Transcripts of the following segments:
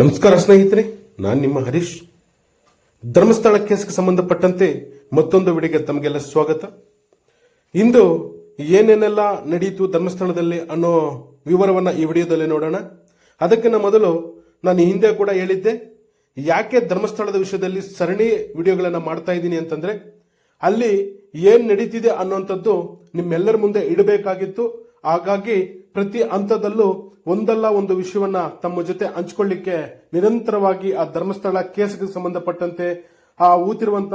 ನಮಸ್ಕಾರ ಸ್ನೇಹಿತರೆ, ನಾನು ನಿಮ್ಮ ಹರೀಶ್. ಧರ್ಮಸ್ಥಳ ಕೇಸ್ಗೆ ಸಂಬಂಧಪಟ್ಟಂತೆ ಮತ್ತೊಂದು ವಿಡಿಗೆ ತಮಗೆಲ್ಲ ಸ್ವಾಗತ. ಇಂದು ಏನೇನೆಲ್ಲ ನಡೆಯಿತು ಧರ್ಮಸ್ಥಳದಲ್ಲಿ ಅನ್ನೋ ವಿವರವನ್ನ ಈ ವಿಡಿಯೋದಲ್ಲಿ ನೋಡೋಣ. ಅದಕ್ಕಿಂತ ಮೊದಲು ನಾನು ಹಿಂದೆ ಕೂಡ ಹೇಳಿದ್ದೆ, ಯಾಕೆ ಧರ್ಮಸ್ಥಳದ ವಿಷಯದಲ್ಲಿ ಸರಣಿ ವಿಡಿಯೋಗಳನ್ನು ಮಾಡ್ತಾ ಇದ್ದೀನಿ ಅಂತಂದ್ರೆ, ಅಲ್ಲಿ ಏನು ನಡೀತಿದೆ ಅನ್ನೋಂಥದ್ದು ನಿಮ್ಮೆಲ್ಲರ ಮುಂದೆ ಇಡಬೇಕಾಗಿತ್ತು. ಹಾಗಾಗಿ ಪ್ರತಿ ಹಂತದಲ್ಲೂ ಒಂದಲ್ಲ ಒಂದು ವಿಷಯವನ್ನ ತಮ್ಮ ಜೊತೆ ಹಂಚಿಕೊಳ್ಳಿಕ್ಕೆ ನಿರಂತರವಾಗಿ ಆ ಧರ್ಮಸ್ಥಳ ಕೇಸ್ಗೆ ಸಂಬಂಧಪಟ್ಟಂತೆ, ಆ ಊತಿರುವಂತ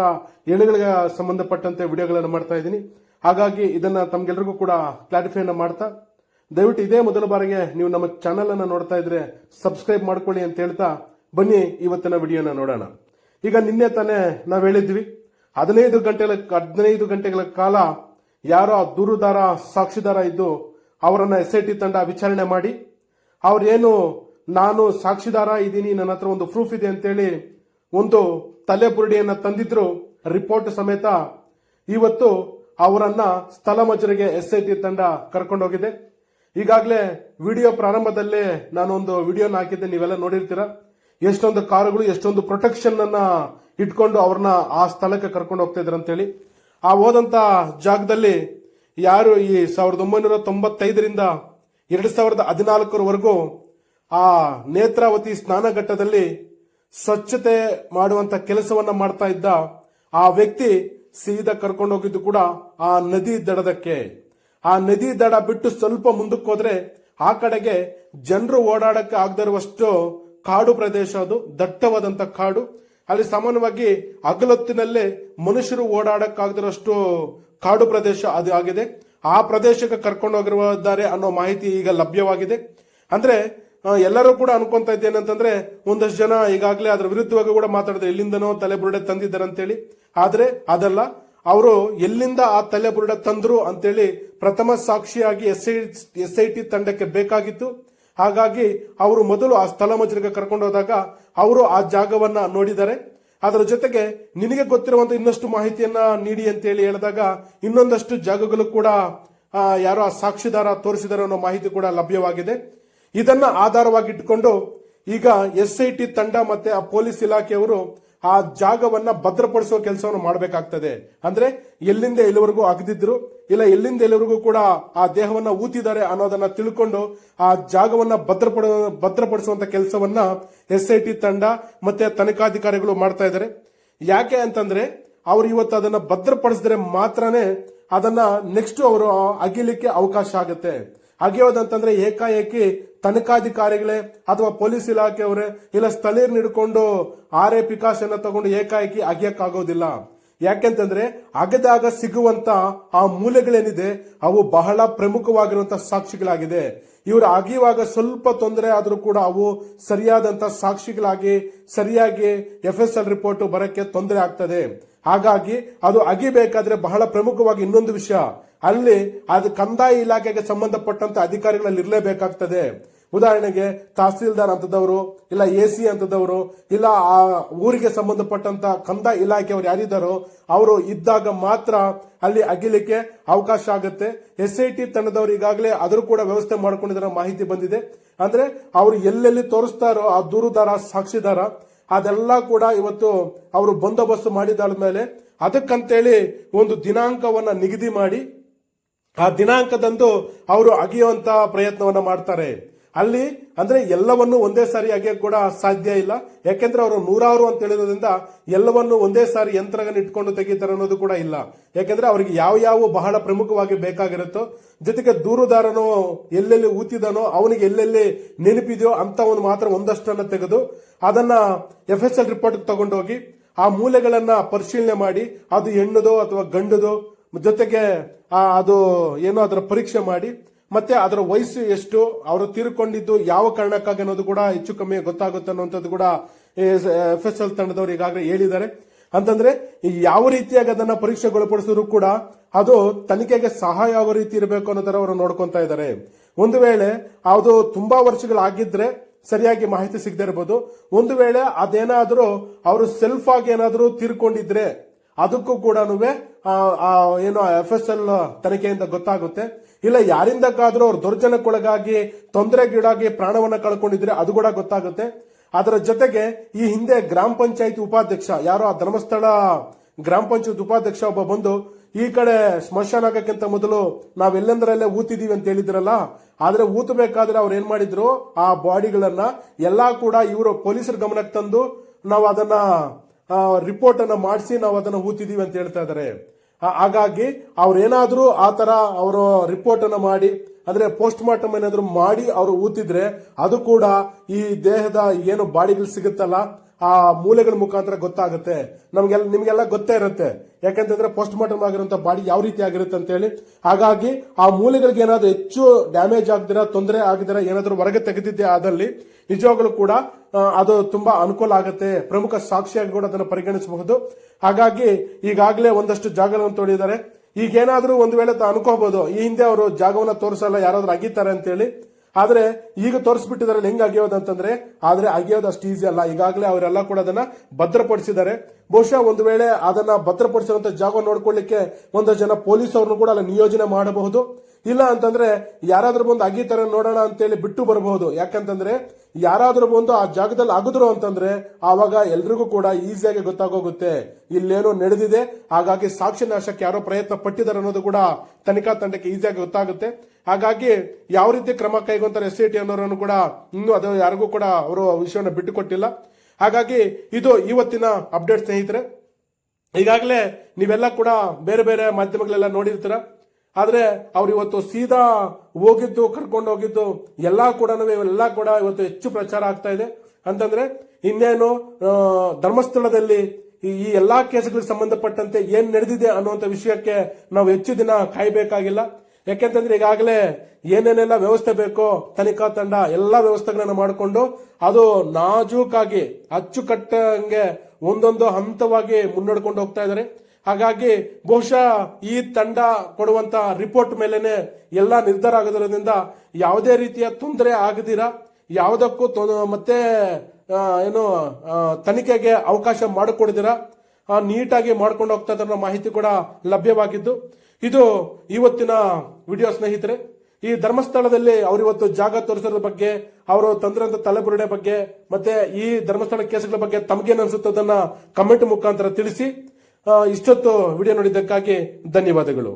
ಎಳೆಗಳಿಗೆ ಸಂಬಂಧಪಟ್ಟಂತೆ ವಿಡಿಯೋಗಳನ್ನು ಮಾಡ್ತಾ ಇದ್ದೀನಿ. ಹಾಗಾಗಿ ಇದನ್ನ ತಮ್ಗೆಲ್ರಿಗೂ ಕೂಡ ಕ್ಲಾರಿಫೈನ ಮಾಡ್ತಾ, ದಯವಿಟ್ಟು ಇದೇ ಮೊದಲ ಬಾರಿಗೆ ನೀವು ನಮ್ಮ ಚಾನೆಲ್ ಅನ್ನ ನೋಡ್ತಾ ಇದ್ರೆ ಸಬ್ಸ್ಕ್ರೈಬ್ ಮಾಡ್ಕೊಳ್ಳಿ ಅಂತ ಹೇಳ್ತಾ ಬನ್ನಿ ಇವತ್ತಿನ ವಿಡಿಯೋನ ನೋಡೋಣ. ಈಗ ನಿನ್ನೆ ತಾನೇ ನಾವು ಹೇಳಿದ್ವಿ, ಹದಿನೈದು ಗಂಟೆಗಳ ಹದಿನೈದು ಗಂಟೆಗಳ ಕಾಲ ಯಾರೋ ದೂರುದಾರ, ಸಾಕ್ಷಿದಾರ ಇದ್ದು ಅವರನ್ನ ಎಸ್ ಐ ಟಿ ತಂಡ ವಿಚಾರಣೆ ಮಾಡಿ, ಅವರೇನು, ನಾನು ಸಾಕ್ಷಿದಾರ ಇದ್ದೀನಿ, ನನ್ನ ಹತ್ರ ಒಂದು ಪ್ರೂಫ್ ಇದೆ ಅಂತೇಳಿ ಒಂದು ತಲೆ ಬುರುಡಿಯನ್ನ ತಂದಿದ್ರು ರಿಪೋರ್ಟ್ ಸಮೇತ. ಇವತ್ತು ಅವರನ್ನ ಸ್ಥಳ ಮಜರಿಗೆ ಎಸ್ ಐ ಟಿ ತಂಡ ಕರ್ಕೊಂಡೋಗಿದೆ ಈಗಾಗಲೇ ವಿಡಿಯೋ ಪ್ರಾರಂಭದಲ್ಲೇ ನಾನೊಂದು ವಿಡಿಯೋನ ಹಾಕಿದ್ದೆ, ನೀವೆಲ್ಲ ನೋಡಿರ್ತೀರ. ಎಷ್ಟೊಂದು ಕಾರುಗಳು, ಎಷ್ಟೊಂದು ಪ್ರೊಟೆಕ್ಷನ್ ಅನ್ನ ಇಟ್ಕೊಂಡು ಅವ್ರನ್ನ ಆ ಸ್ಥಳಕ್ಕೆ ಕರ್ಕೊಂಡು ಹೋಗ್ತಾ ಇದ್ರಂತೇಳಿ ಆ ಹೋದಂತ ಜಾಗದಲ್ಲಿ ಯಾರು ಈ ಸಾವಿರದ ಒಂಬೈನೂರ ತೊಂಬತ್ತೈದರಿಂದ ಎರಡು ಸಾವಿರದ ಹದಿನಾಲ್ಕರವರೆಗೂ ಆ ನೇತ್ರಾವತಿ ಸ್ನಾನಘಟ್ಟದಲ್ಲಿ ಸ್ವಚ್ಛತೆ ಮಾಡುವಂತ ಕೆಲಸವನ್ನ ಮಾಡ್ತಾ ಇದ್ದ ಆ ವ್ಯಕ್ತಿ ಸೀದಾ ಕರ್ಕೊಂಡು ಹೋಗಿದ್ದು ಕೂಡ ಆ ನದಿ ದಡದಕ್ಕೆ. ಆ ನದಿ ದಡ ಬಿಟ್ಟು ಸ್ವಲ್ಪ ಮುಂದಕ್ಕೆ ಹೋದ್ರೆ ಆ ಕಡೆಗೆ ಜನರು ಓಡಾಡಕ್ಕೆ ಆಗದಿರುವಷ್ಟು ಕಾಡು ಪ್ರದೇಶ ಅದು, ದಟ್ಟವಾದಂತ ಕಾಡು. ಅಲ್ಲಿ ಸಾಮಾನ್ಯವಾಗಿ ಅಗಲೊತ್ತಿನಲ್ಲೇ ಮನುಷ್ಯರು ಓಡಾಡಕ್ಕಾಗದಿರೋಷ್ಟು ಕಾಡು ಪ್ರದೇಶ ಅದು ಆಗಿದೆ. ಆ ಪ್ರದೇಶಕ್ಕೆ ಕರ್ಕೊಂಡು ಹೋಗಿರುವುದಾರೆ ಅನ್ನೋ ಮಾಹಿತಿ ಈಗ ಲಭ್ಯವಾಗಿದೆ. ಅಂದ್ರೆ ಎಲ್ಲರೂ ಕೂಡ ಅನ್ಕೊಂತ ಇದ್ದೇನಂತಂದ್ರೆ ಒಂದಷ್ಟು ಜನ ಈಗಾಗಲೇ ಅದರ ವಿರುದ್ಧವಾಗಿ ಕೂಡ ಮಾತಾಡಿದ್ರೆ. ಎಲ್ಲಿಂದನೋ ತಲೆಬುರುಡೆ ತಂದಿದ್ದಾರೆ ಅಂತೇಳಿ. ಆದ್ರೆ, ಅದಲ್ಲ. ಅವರು ಎಲ್ಲಿಂದ ಆ ತಲೆಬುರುಡೆ ತಂದ್ರು ಅಂತೇಳಿ ಪ್ರಥಮ ಸಾಕ್ಷಿಯಾಗಿ S I S I T ತಂಡಕ್ಕೆ ಬೇಕಾಗಿತ್ತು. ಹಾಗಾಗಿ ಅವರು ಮೊದಲು ಆ ಸ್ಥಳ ಮಜರಿಗೆ ಕರ್ಕೊಂಡು ಹೋದಾಗ ಅವರು ಆ ಜಾಗವನ್ನ ನೋಡಿದ್ದಾರೆ. ಅದರ ಜೊತೆಗೆ ನಿನಗೆ ಗೊತ್ತಿರುವಂತ ಇನ್ನಷ್ಟು ಮಾಹಿತಿಯನ್ನ ನೀಡಿ ಅಂತೇಳಿ ಹೇಳಿದಾಗ ಇನ್ನೊಂದಷ್ಟು ಜಾಗಗಳು ಕೂಡ ಯಾರೋ ಆ ಸಾಕ್ಷಿದಾರ ತೋರಿಸಿದಾರೆ ಅನ್ನೋ ಮಾಹಿತಿ ಕೂಡ ಲಭ್ಯವಾಗಿದೆ. ಇದನ್ನ ಆಧಾರವಾಗಿಟ್ಟುಕೊಂಡು ಈಗ ಎಸ್ ಐ ಟಿ ತಂಡ ಮತ್ತೆ ಆ ಪೊಲೀಸ್ ಇಲಾಖೆಯವರು ಆ ಜಾಗವನ್ನ ಭದ್ರಪಡಿಸುವ ಕೆಲಸವನ್ನು ಮಾಡಬೇಕಾಗ್ತದೆ. ಅಂದ್ರೆ ಎಲ್ಲಿಂದ ಎಲ್ಲಿವರೆಗೂ ಅಗದಿದ್ರು, ಇಲ್ಲ ಎಲ್ಲಿಂದ ಎಲ್ಲಿವರೆಗೂ ಕೂಡ ಆ ದೇಹವನ್ನ ಊತಿದ್ದಾರೆ ಅನ್ನೋದನ್ನ ತಿಳ್ಕೊಂಡು ಆ ಜಾಗವನ್ನ ಭದ್ರಪಡ, ಭದ್ರಪಡಿಸುವಂತ ಕೆಲಸವನ್ನ ಎಸ್ ಐ ಟಿ ತಂಡ ಮತ್ತೆ ತನಿಖಾಧಿಕಾರಿಗಳು ಮಾಡ್ತಾ ಇದ್ದಾರೆ. ಯಾಕೆ ಅಂತಂದ್ರೆ ಅವ್ರು ಇವತ್ತು ಅದನ್ನ ಭದ್ರಪಡಿಸಿದ್ರೆ ಮಾತ್ರನೇ ಅದನ್ನ ನೆಕ್ಸ್ಟ್ ಅವರು ಅಗಿಲಿಕ್ಕೆ ಅವಕಾಶ ಆಗುತ್ತೆ. ಅಗಿಯೋದಂತಂದ್ರೆ ಏಕಾಏಕಿ ತನಿಖಾಧಿಕಾರಿಗಳೇ ಅಥವಾ ಪೊಲೀಸ್ ಇಲಾಖೆಯವರೇ ಇಲ್ಲ ಸ್ಥಳೀಯರನ್ನ ಹಿಡ್ಕೊಂಡು ಆರೆ ಎ ಪಿಕಾಸನ್ನ ತಗೊಂಡು ಏಕಾಏಕಿ ಅಗಿಯಕ್ಕಾಗೋದಿಲ್ಲ. ಯಾಕೆಂತಂದ್ರೆ ಅಗದಾಗ ಸಿಗುವಂತ ಆ ಮೂಲೆಗಳೇನಿದೆ, ಅವು ಬಹಳ ಪ್ರಮುಖವಾಗಿರುವಂತಹ ಸಾಕ್ಷಿಗಳಾಗಿದೆ. ಇವರು ಅಗಿಯುವಾಗ ಸ್ವಲ್ಪ ತೊಂದರೆ ಆದರೂ ಕೂಡ ಅವು ಸರಿಯಾದಂತ ಸಾಕ್ಷಿಗಳಾಗಿ, ಸರಿಯಾಗಿ ಎಫ್ ಎಸ್ ಎಲ್ ರಿಪೋರ್ಟ್ ಬರಕ್ಕೆ ತೊಂದರೆ ಆಗ್ತದೆ. ಹಾಗಾಗಿ ಅದು ಅಗಿಬೇಕಾದ್ರೆ ಬಹಳ ಪ್ರಮುಖವಾಗಿ ಇನ್ನೊಂದು ವಿಷಯ. ಅಲ್ಲಿ ಅದು ಕಂದಾಯ ಇಲಾಖೆಗೆ ಸಂಬಂಧಪಟ್ಟಂತ ಅಧಿಕಾರಿಗಳಲ್ಲಿ ಇರಲೇಬೇಕಾಗ್ತದೆ ಉದಾಹರಣೆಗೆ ತಹಸೀಲ್ದಾರ್ ಅಂತದವರು, ಇಲ್ಲ ಎ ಸಿ ಅಂತದವರು, ಇಲ್ಲ ಆ ಊರಿಗೆ ಸಂಬಂಧಪಟ್ಟಂತ ಕಂದಾಯ ಇಲಾಖೆಯವರು ಯಾರಿದ್ದಾರೋ, ಅವರು ಇದ್ದಾಗ ಮಾತ್ರ ಅಲ್ಲಿ ಅಗಿಲಿಕ್ಕೆ ಅವಕಾಶ ಆಗುತ್ತೆ. ಎಸ್ ಐ ಟಿ ತಂಡದವರು ಈಗಾಗಲೇ ಅದರೂ ಕೂಡ ವ್ಯವಸ್ಥೆ ಮಾಡ್ಕೊಂಡಿದ್ದಾರೆ ಮಾಹಿತಿ ಬಂದಿದೆ. ಅಂದ್ರೆ ಅವರು ಎಲ್ಲೆಲ್ಲಿ ತೋರಿಸ್ತಾರೋ ಆ ದೂರುದಾರ, ಸಾಕ್ಷಿದಾರ, ಅದೆಲ್ಲ ಕೂಡ ಇವತ್ತು ಅವರು ಬಂದೋಬಸ್ತ್ ಮಾಡಿದಾದ ಮೇಲೆ ಅದಕ್ಕಂತೇಳಿ ಒಂದು ದಿನಾಂಕವನ್ನ ನಿಗದಿ ಮಾಡಿ, ಆ ದಿನಾಂಕದಂದು ಅವರು ಅಗಿಯುವಂತ ಪ್ರಯತ್ನವನ್ನ ಮಾಡ್ತಾರೆ. ಅಲ್ಲಿ ಅಂದ್ರೆ ಎಲ್ಲವನ್ನು ಒಂದೇ ಸಾರಿ ಅಗೆಯಕ್ಕೆ ಕೂಡ ಸಾಧ್ಯ ಇಲ್ಲ. ಯಾಕೆಂದ್ರೆ ಅವರು ನೂರಾರು ಅಂತ ಹೇಳಿರೋದ್ರಿಂದ ಎಲ್ಲವನ್ನು ಒಂದೇ ಸಾರಿ ಯಂತ್ರಗಳನ್ನ ಇಟ್ಕೊಂಡು ತೆಗಿತಾರೆ ಅನ್ನೋದು ಕೂಡ ಇಲ್ಲ. ಯಾಕೆಂದ್ರೆ ಅವರಿಗೆ ಯಾವ ಯಾವ ಬಹಳ ಪ್ರಮುಖವಾಗಿ ಬೇಕಾಗಿರುತ್ತೋ, ಜೊತೆಗೆ ದೂರುದಾರನು ಎಲ್ಲೆಲ್ಲಿ ಊತಿದಾನೋ, ಅವನಿಗೆ ಎಲ್ಲೆಲ್ಲಿ ನೆನಪಿದೆಯೋ ಅಂತವನು ಮಾತ್ರ ಒಂದಷ್ಟನ್ನು ತೆಗೆದು ಅದನ್ನ ಎಫ್ ಎಸ್ ಎಲ್ ರಿಪೋರ್ಟ್ ತಗೊಂಡೋಗಿ ಆ ಮೂಲೆಗಳನ್ನ ಪರಿಶೀಲನೆ ಮಾಡಿ, ಅದು ಹೆಣ್ಣುದೋ ಅಥವಾ ಗಂಡುದೋ, ಜೊತೆಗೆ ಅದು ಏನೋ ಅದರ ಪರೀಕ್ಷೆ ಮಾಡಿ ಮತ್ತೆ ಅದರ ವಯಸ್ಸು ಎಷ್ಟು, ಅವರು ತೀರ್ಕೊಂಡಿದ್ದು ಯಾವ ಕಾರಣಕ್ಕಾಗಿ ಅನ್ನೋದು ಕೂಡ ಹೆಚ್ಚು ಕಮ್ಮಿ ಗೊತ್ತಾಗುತ್ತೆ ಅನ್ನುವಂಥದ್ದು ಕೂಡ ಎಫ್ ಎಸ್ ಎಲ್ ತಂಡದವರು ಈಗಾಗಲೇ ಹೇಳಿದ್ದಾರೆ. ಅಂತಂದ್ರೆ ಯಾವ ರೀತಿಯಾಗಿ ಅದನ್ನ ಪರೀಕ್ಷೆಗೊಳಪಡಿಸಿದ್ರು ಕೂಡ ಅದು ತನಿಖೆಗೆ ಸಹಾಯ ಆಗೋ ರೀತಿ ಇರಬೇಕು ಅನ್ನೋ ತರ ಅವರು ನೋಡ್ಕೊಂತಾ ಇದ್ದಾರೆ. ಒಂದು ವೇಳೆ ಅದು ತುಂಬಾ ವರ್ಷಗಳಾಗಿದ್ರೆ ಸರಿಯಾಗಿ ಮಾಹಿತಿ ಸಿಗದೇ ಇರಬಹುದು ಒಂದು ವೇಳೆ ಅದೇನಾದರೂ ಅವರು ಸೆಲ್ಫ್ ಆಗಿ ಏನಾದರೂ ತೀರ್ಕೊಂಡಿದ್ರೆ, ಅದಕ್ಕೂ ಕೂಡ ಏನು ಎಫ್ ಎಸ್ ಎಲ್ ತನಿಖೆಯಿಂದ ಗೊತ್ತಾಗುತ್ತೆ. ಇಲ್ಲ, ಯಾರಿಂದಕ್ಕಾದ್ರೂ ಅವ್ರು ದೌರ್ಜನ್ಯಕ್ಕೊಳಗಾಗಿ, ತೊಂದರೆಗೀಡಾಗಿ ಪ್ರಾಣವನ್ನ ಕಳ್ಕೊಂಡಿದ್ರೆ ಅದು ಕೂಡ ಗೊತ್ತಾಗುತ್ತೆ. ಅದರ ಜೊತೆಗೆ ಈ ಹಿಂದೆ ಗ್ರಾಮ ಪಂಚಾಯತ್ ಉಪಾಧ್ಯಕ್ಷ, ಯಾರೋ ಆ ಧರ್ಮಸ್ಥಳ ಗ್ರಾಮ ಪಂಚಾಯತ್ ಉಪಾಧ್ಯಕ್ಷ ಒಬ್ಬ ಬಂದು, ಈ ಕಡೆ ಸ್ಮಶಾನ ಆಗಕ್ಕಿಂತ ಮೊದಲು ನಾವೆಲ್ಲೆಂದರಲ್ಲೇ ಊತಿದೀವಿ ಅಂತ ಹೇಳಿದ್ರಲ್ಲ, ಆದ್ರೆ ಊತಬೇಕಾದ್ರೆ ಅವ್ರು ಏನ್ ಮಾಡಿದ್ರು? ಆ ಬಾಡಿಗಳನ್ನ ಎಲ್ಲಾ ಕೂಡ ಇವರು ಪೊಲೀಸರ ಗಮನಕ್ಕೆ ತಂದು, ನಾವು ಅದನ್ನ ರಿಪೋರ್ಟ್ ಅನ್ನು ಮಾಡಿಸಿ ನಾವು ಅದನ್ನ ಊತಿದೀವಿ ಅಂತ ಹೇಳ್ತಾ ಇದ್ದಾರೆ ಹಾಗಾಗಿ ಅವ್ರೇನಾದ್ರೂ ಆ ತರ ಅವರು ರಿಪೋರ್ಟ್ ಅನ್ನು ಮಾಡಿ, ಅಂದ್ರೆ ಪೋಸ್ಟ್ ಮಾರ್ಟಮ್ ಏನಾದ್ರು ಮಾಡಿ ಅವರು ಊತಿದ್ರೆ ಅದು ಕೂಡ ಈ ದೇಹದ ಏನು ಬಾಡಿಗಳು ಸಿಗುತ್ತಲ್ಲ ಆ ಮೂಲೆಗಳ ಮುಖಾಂತರ ಗೊತ್ತಾಗುತ್ತೆ. ನಮ್ಗೆಲ್ಲ, ನಿಮ್ಗೆಲ್ಲ ಗೊತ್ತೇ ಇರುತ್ತೆ. ಯಾಕಂತಂದ್ರೆ ಪೋಸ್ಟ್ ಮಾರ್ಟಮ್ ಆಗಿರುವಂತ ಬಾಡಿ ಯಾವ ರೀತಿ ಆಗಿರುತ್ತೆ ಅಂತ ಹೇಳಿ ಹಾಗಾಗಿ ಆ ಮೂಲೆಗಳಿಗೆ ಏನಾದ್ರು ಹೆಚ್ಚು ಡ್ಯಾಮೇಜ್ ಆಗದಿರ, ತೊಂದರೆ ಆಗದಿರ, ಏನಾದ್ರು ಹೊರಗೆ ತೆಗೆದಿದ್ದೆ ಆದಲ್ಲಿ ನಿಜವಾಗ್ಲೂ ಕೂಡ ಅದು ತುಂಬಾ ಅನುಕೂಲ ಆಗುತ್ತೆ. ಪ್ರಮುಖ ಸಾಕ್ಷಿಯಾಗಿ ಕೂಡ ಅದನ್ನು ಪರಿಗಣಿಸಬಹುದು. ಹಾಗಾಗಿ ಈಗಾಗಲೇ ಒಂದಷ್ಟು ಜಾಗಗಳನ್ನು ತೋಡಿದ್ದಾರೆ ಈಗೇನಾದ್ರೂ ಒಂದು ವೇಳೆ ಅನ್ಕೋಬಹುದು, ಈ ಹಿಂದೆ ಅವರು ಜಾಗವನ್ನ ತೋರಿಸಲ್ಲ, ಯಾರಾದ್ರೂ ಅಗಿತಾರೆ ಅಂತೇಳಿ. ಆದ್ರೆ ಈಗ ತೋರಿಸ್ಬಿಟ್ಟಿದ್ದಾರೆ ಹೆಂಗ್ ಅಗಿಯೋದು ಅಂತಂದ್ರೆ, ಆದರೆ ಅಗೆಯೋದು ಅಷ್ಟು ಈಸಿ ಅಲ್ಲ. ಈಗಾಗಲೇ ಅವರೆಲ್ಲ ಕೂಡ ಅದನ್ನ ಭದ್ರಪಡಿಸಿದ್ದಾರೆ. ಬಹುಶಃ ಒಂದು ವೇಳೆ ಅದನ್ನ ಭದ್ರಪಡಿಸಿರುವಂತ ಜಾಗ ನೋಡ್ಕೊಳ್ಳಿಕ್ಕೆ ಒಂದು ಜನ ಪೊಲೀಸ್ ಅವ್ರನ್ನು ಕೂಡ ಅಲ್ಲಿ ನಿಯೋಜನೆ ಮಾಡಬಹುದು. ಇಲ್ಲ ಅಂತಂದ್ರೆ ಯಾರಾದ್ರೂ ಬಂದು ಅಗಿತಾರೆ ನೋಡೋಣ ಅಂತೇಳಿ ಬಿಟ್ಟು ಬರಬಹುದು. ಯಾಕಂತಂದ್ರೆ ಯಾರಾದ್ರೂ ಬಂದು ಆ ಜಾಗದಲ್ಲಿ ಅಗದ್ರು ಅಂತಂದ್ರೆ ಆವಾಗ ಎಲ್ರಿಗೂ ಕೂಡ ಈಸಿಯಾಗಿ ಗೊತ್ತಾಗೋಗುತ್ತೆ. ಇಲ್ಲೇನೋ ನಡೆದಿದೆ. ಹಾಗಾಗಿ ಸಾಕ್ಷಿ ನಾಶಕ್ಕೆ ಯಾರೋ ಪ್ರಯತ್ನ ಪಟ್ಟಿದ್ದಾರೆ ಅನ್ನೋದು ಕೂಡ ತನಿಖಾ ತಂಡಕ್ಕೆ ಈಸಿಯಾಗಿ ಗೊತ್ತಾಗುತ್ತೆ. ಹಾಗಾಗಿ ಯಾವ ರೀತಿ ಕ್ರಮ ಕೈಗೊಂತಾರೆ ಎಸ್ ಐ ಟಿ ಅನ್ನೋರನ್ನು ಕೂಡ ಇನ್ನೂ ಅದು ಯಾರಿಗೂ ಕೂಡ ಅವರು ವಿಷಯವನ್ನು ಬಿಟ್ಟು ಕೊಟ್ಟಿಲ್ಲ ಹಾಗಾಗಿ ಇದು ಇವತ್ತಿನ ಅಪ್ಡೇಟ್ ಸ್ನೇಹಿತರೆ. ಈಗಾಗಲೇ ನೀವೆಲ್ಲ ಕೂಡ ಬೇರೆ ಬೇರೆ ಮಾಧ್ಯಮಗಳೆಲ್ಲ ನೋಡಿರ್ತೀರ. ಆದರೆ ಅವ್ರು ಇವತ್ತು ಸೀದಾ ಹೋಗಿದ್ದು, ಕರ್ಕೊಂಡು ಹೋಗಿದ್ದು, ಎಲ್ಲಾ ಕೂಡ ಎಲ್ಲಾ ಕೂಡ ಇವತ್ತು ಹೆಚ್ಚು ಪ್ರಚಾರ ಆಗ್ತಾ ಇದೆ. ಅಂತಂದ್ರೆ ಇನ್ನೇನು ಧರ್ಮಸ್ಥಳದಲ್ಲಿ ಈ ಎಲ್ಲಾ ಕೇಸ್ಗಳಿಗೆ ಸಂಬಂಧಪಟ್ಟಂತೆ ಏನ್ ನಡೆದಿದೆ ಅನ್ನುವಂತ ವಿಷಯಕ್ಕೆ ನಾವು ಹೆಚ್ಚು ದಿನ ಕಾಯ್ಬೇಕಾಗಿಲ್ಲ. ಯಾಕೆಂತಂದ್ರೆ ಈಗಾಗಲೇ ಏನೇನೆಲ್ಲ ವ್ಯವಸ್ಥೆ ಬೇಕೋ, ತನಿಖಾ ತಂಡ ಎಲ್ಲ ವ್ಯವಸ್ಥೆಗಳನ್ನು ಮಾಡಿಕೊಂಡು ಅದು ನಾಜೂಕಾಗಿ, ಅಚ್ಚುಕಟ್ಟಂಗೆ ಒಂದೊಂದು ಹಂತವಾಗಿ ಮುನ್ನಡೆಕೊಂಡು ಹೋಗ್ತಾ ಇದ್ದಾರೆ ಹಾಗಾಗಿ ಬಹುಶಃ ಈ ತಂಡ ಕೊಡುವಂತ ರಿಪೋರ್ಟ್ ಮೇಲೆನೆ ಎಲ್ಲ ನಿರ್ಧಾರ ಆಗೋದ್ರಿಂದ ಯಾವುದೇ ರೀತಿಯ ತೊಂದರೆ ಆಗದಿರ, ಯಾವುದಕ್ಕೂ ಮತ್ತೆ ಏನು ತನಿಖೆಗೆ ಅವಕಾಶ ಮಾಡಿಕೊಡಿದಿರ ನೀಟಾಗಿ ಮಾಡ್ಕೊಂಡು ಹೋಗ್ತಾ ಇದ್ದಾರೆ ಮಾಹಿತಿ ಕೂಡ ಲಭ್ಯವಾಗಿದ್ದು. ಇದು ಇವತ್ತಿನ ವಿಡಿಯೋ ಸ್ನೇಹಿತರೆ, ಈ ಧರ್ಮಸ್ಥಳದಲ್ಲಿ ಅವರಿವತ್ತು ಜಾಗ ತೋರಿಸೋದ್ರ ಬಗ್ಗೆ, ಅವರು ತಂದ್ರಂತ ತಲೆಬುರುಡೆ ಬಗ್ಗೆ, ಮತ್ತೆ ಈ ಧರ್ಮಸ್ಥಳ ಕೇಸುಗಳ ಬಗ್ಗೆ ತಮಗೇನು ಅನ್ಸುತ್ತೆ ಅದನ್ನ ಕಮೆಂಟ್ ಮುಖಾಂತರ ತಿಳಿಸಿ ಇಷ್ಟೊತ್ತು ವಿಡಿಯೋ ನೋಡಿದ್ದಕ್ಕಾಗಿ ಧನ್ಯವಾದಗಳು.